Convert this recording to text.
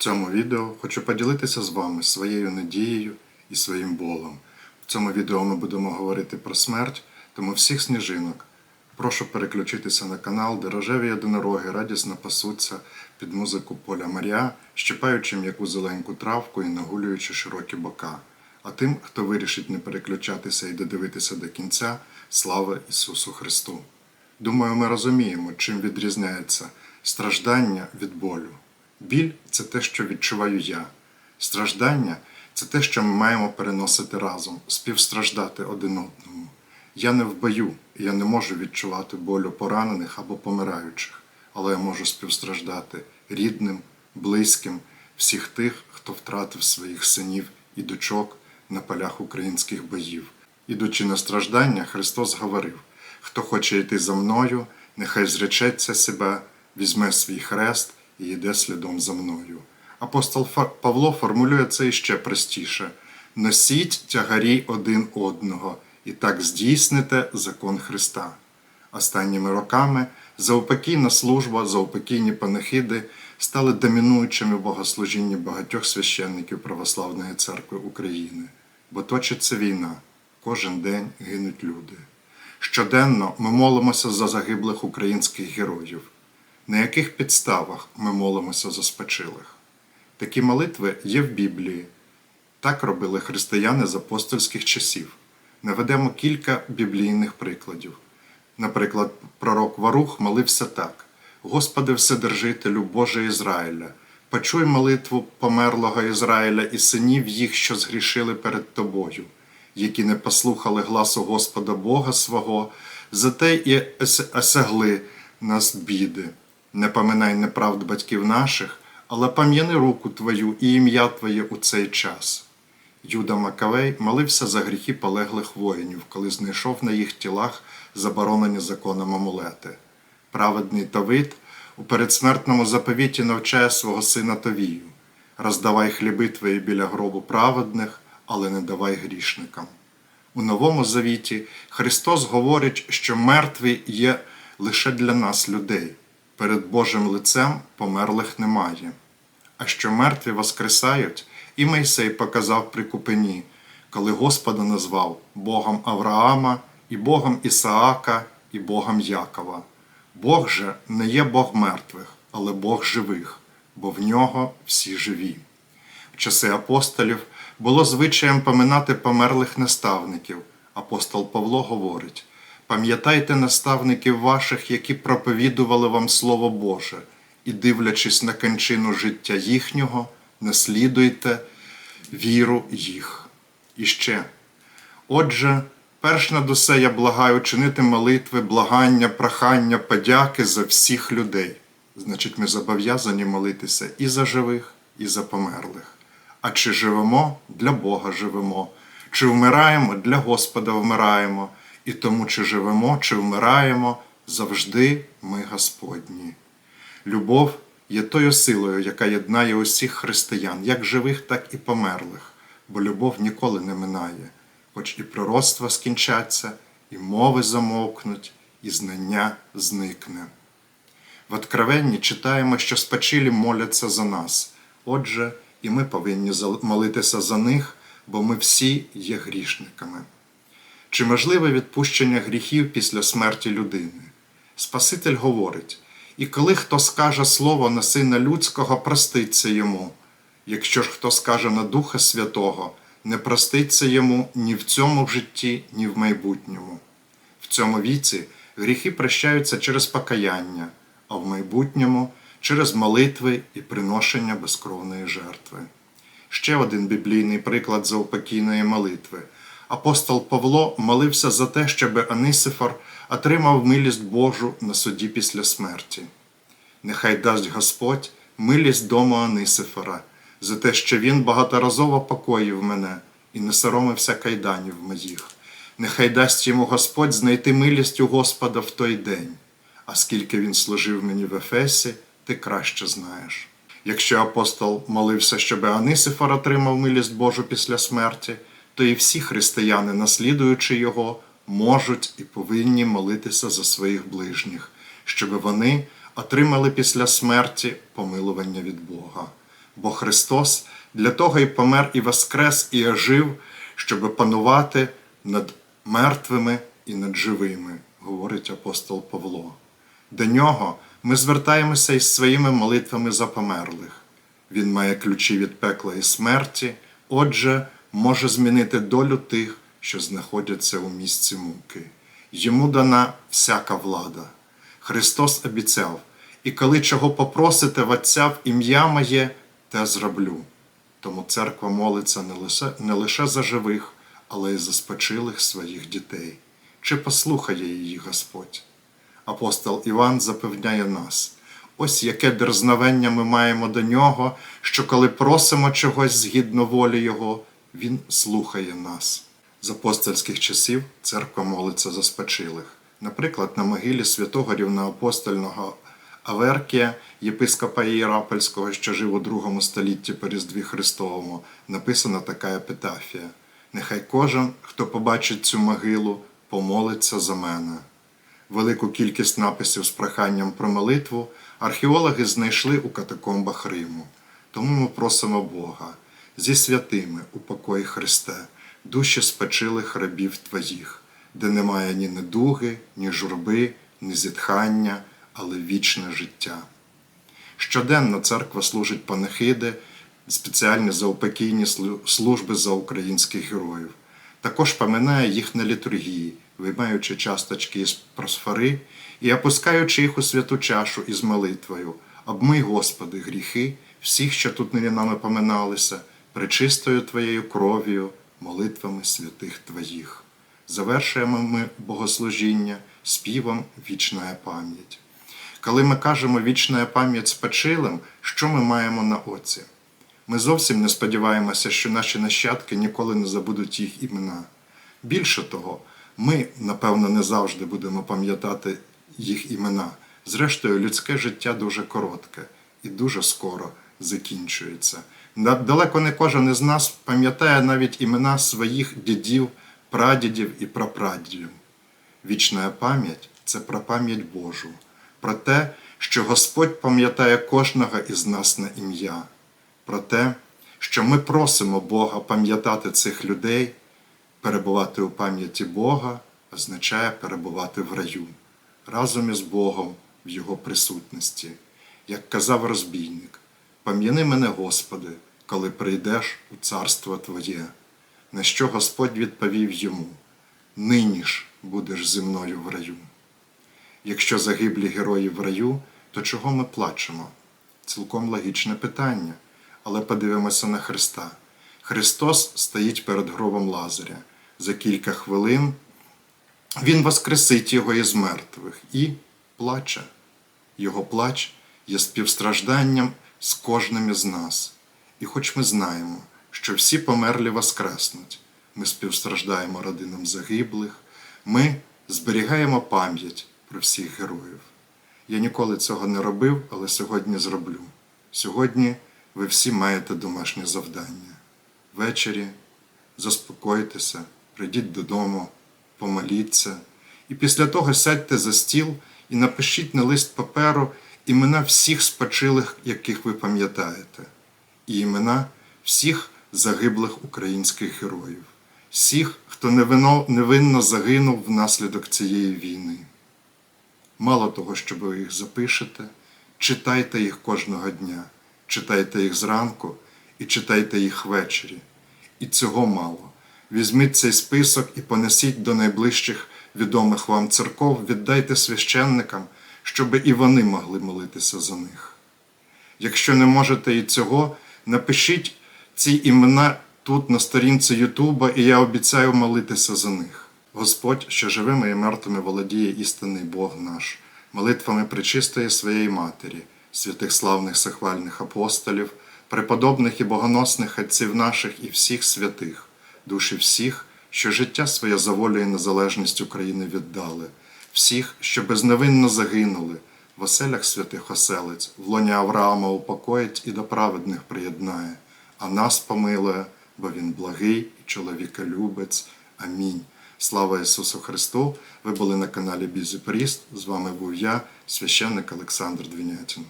цьому відео хочу поділитися з вами своєю надією і своїм болем. В цьому відео ми будемо говорити про смерть, тому всіх сніжинок. Прошу переключитися на канал, де рожеві єдинороги радісно пасуться під музику Поля Марія, щипаючи м'яку зеленьку травку і нагулюючи широкі бока. А тим, хто вирішить не переключатися і додивитися до кінця, слава Ісусу Христу! Думаю, ми розуміємо, чим відрізняється страждання від болю. Біль це те, що відчуваю я. Страждання це те, що ми маємо переносити разом, співстраждати один одному. Я не в бою, і я не можу відчувати болю поранених або помираючих, але я можу співстраждати рідним, близьким, всіх тих, хто втратив своїх синів і дочок на полях українських боїв. Ідучи на страждання, Христос говорив: хто хоче йти за мною, нехай зречеться себе, візьме свій хрест і йде слідом за мною. Апостол Павло формулює це іще простіше: носіть тягарі один одного, і так здійсните закон Христа. Останніми роками заупокійна служба, заупокійні панахиди стали домінуючими в богослужінні багатьох священників Православної церкви України, бо точиться війна, кожен день гинуть люди. Щоденно ми молимося за загиблих українських героїв. На яких підставах ми молимося за спочилих? Такі молитви є в Біблії. Так робили християни з апостольських часів. Наведемо кілька біблійних прикладів. Наприклад, пророк Варух молився так: Господи, Вседержителю Боже Ізраїля, почуй молитву померлого Ізраїля і синів їх, що згрішили перед Тобою, які не послухали гласу Господа Бога свого, зате і осягли нас біди. Не поминай неправд батьків наших, але пам'яни руку Твою і ім'я Твоє у цей час. Юда Макавей молився за гріхи полеглих воїнів, коли знайшов на їх тілах заборонені законом амулети. Праведний Тавид у передсмертному заповіті навчає свого сина Товію роздавай хліби твої біля гробу праведних, але не давай грішникам. У Новому Завіті Христос говорить, що мертві є лише для нас, людей. Перед Божим лицем померлих немає. А що мертві воскресають, і Мойсей показав при купині, коли Господа назвав Богом Авраама, і Богом Ісаака, і Богом Якова. Бог же не є Бог мертвих, але Бог живих, бо в нього всі живі. В часи апостолів було звичаєм поминати померлих наставників. Апостол Павло говорить: пам'ятайте наставників ваших, які проповідували вам Слово Боже, і, дивлячись на кончину життя їхнього, наслідуйте віру їх. І ще. Отже, перш над усе я благаю чинити молитви, благання, прохання, подяки за всіх людей. Значить, ми зобов'язані молитися і за живих, і за померлих. А чи живемо для Бога живемо, чи вмираємо для Господа вмираємо, і тому, чи живемо, чи вмираємо, завжди ми Господні. Любов є тою силою, яка єднає усіх християн, як живих, так і померлих, бо любов ніколи не минає, хоч і пророцтва скінчаться, і мови замовкнуть, і знання зникне. В Откровенні читаємо, що спочилі моляться за нас. Отже, і ми повинні молитися за них, бо ми всі є грішниками. Чи можливе відпущення гріхів після смерті людини? Спаситель говорить: і коли хто скаже слово на Сина Людського, проститься йому. Якщо ж хто скаже на Духа Святого, не проститься йому ні в цьому житті, ні в майбутньому. В цьому віці гріхи прощаються через покаяння, а в майбутньому через молитви і приношення безкровної жертви. Ще один біблійний приклад заупокійної молитви. Апостол Павло молився за те, щоб Анисифор отримав милість Божу на суді після смерті. Нехай дасть Господь милість дому Анисифора за те, що він багаторазово покоїв мене і не соромився кайданів моїх. Нехай дасть йому Господь знайти милість у Господа в той день, а скільки він служив мені в Ефесі, ти краще знаєш. Якщо апостол молився, щоб Анисифор отримав милість Божу після смерті, то і всі християни, наслідуючи його, можуть і повинні молитися за своїх ближніх, щоб вони отримали після смерті помилування від Бога. бо Христос для того і помер і воскрес, і ожив, щоб панувати над мертвими і над живими, говорить апостол Павло. До нього ми звертаємося із своїми молитвами за померлих. Він має ключі від пекла і смерті, отже, може змінити долю тих, що знаходяться у місці муки. Йому дана всяка влада. Христос обіцяв, і коли чого попросите в Отця в ім'я моє, те зроблю. Тому церква молиться не лише, не лише за живих, але й за спочилих своїх дітей. Чи послухає її Господь? Апостол Іван запевняє нас, ось яке дерзновення ми маємо до нього, що коли просимо чогось згідно волі Його, Він слухає нас. З апостольських часів церква молиться за спочилих. Наприклад, на могилі святого рівноапостольного Аверкія, єпископа Ієрапольського, що жив у другому столітті по Різдві Христовому, написана така епітафія. Нехай кожен, хто побачить цю могилу, помолиться за мене. Велику кількість написів з проханням про молитву археологи знайшли у катакомбах Риму. Тому ми просимо Бога зі святими у покої Христе, душі спечилих рабів Твоїх, де немає ні недуги, ні журби, ні зітхання, але вічне життя. Щоденно церква служить панихиди, спеціальні заупокійні служби за українських героїв. Також поминає їх на літургії, виймаючи часточки із просфори і опускаючи їх у святу чашу із молитвою. Обмий, Господи, гріхи всіх, що тут нині нами поминалися, пречистою Твоєю кров'ю, молитвами святих Твоїх. Завершуємо ми богослужіння співом вічна пам'ять. Коли ми кажемо вічна пам'ять спочилим, що ми маємо на оці? Ми зовсім не сподіваємося, що наші нащадки ніколи не забудуть їх імена. Більше того, ми, напевно, не завжди будемо пам'ятати їх імена. Зрештою, людське життя дуже коротке і дуже скоро закінчується. Да- Далеко не кожен із нас пам'ятає навіть імена своїх дідів, прадідів і прапрадідів. Вічна пам'ять це про пам'ять Божу, про те, що Господь пам'ятає кожного із нас на ім'я, про те, що ми просимо Бога пам'ятати цих людей, перебувати у пам'яті Бога означає перебувати в раю разом із Богом в Його присутності. Як казав розбійник, пам'яни мене, Господи, коли прийдеш у царство Твоє, на що Господь відповів йому: Нині ж будеш зі мною в раю. Якщо загиблі герої в раю, то чого ми плачемо? Цілком логічне питання. Але подивимося на Христа. Христос стоїть перед гробом Лазаря. За кілька хвилин Він воскресить його із мертвих і плаче. Його плач є співстражданням з кожним із нас. І хоч ми знаємо, що всі померлі воскреснуть, ми співстраждаємо родинам загиблих, ми зберігаємо пам'ять про всіх героїв. Я ніколи цього не робив, але сьогодні зроблю. Сьогодні ви всі маєте домашнє завдання. Ввечері заспокойтеся, прийдіть додому, помоліться, і після того сядьте за стіл і напишіть на лист паперу імена всіх спочилих, яких ви пам'ятаєте, і імена всіх загиблих українських героїв, всіх, хто невинно, загинув внаслідок цієї війни. Мало того, що ви їх запишете, читайте їх кожного дня, читайте їх зранку і читайте їх ввечері. І цього мало. Візьміть цей список і понесіть до найближчих відомих вам церков, віддайте священникам, щоб і вони могли молитися за них. Якщо не можете і цього, напишіть ці імена тут на сторінці Ютуба, і я обіцяю молитися за них. Господь, що живими і мертвими володіє істинний Бог наш, молитвами причистої своєї Матері, святих славних сихвальних апостолів, преподобних і богоносних отців наших і всіх святих, душі всіх, що життя своє за волю і незалежність України віддали, всіх, що безневинно загинули, в оселях святих оселець, в лоні Авраама упокоїть і до праведних приєднає, а нас помилує, бо Він благий і чоловіколюбець. Амінь. Слава Ісусу Христу! Ви були на каналі Бізі Пріст. З вами був я, священник Олександр Двінятін.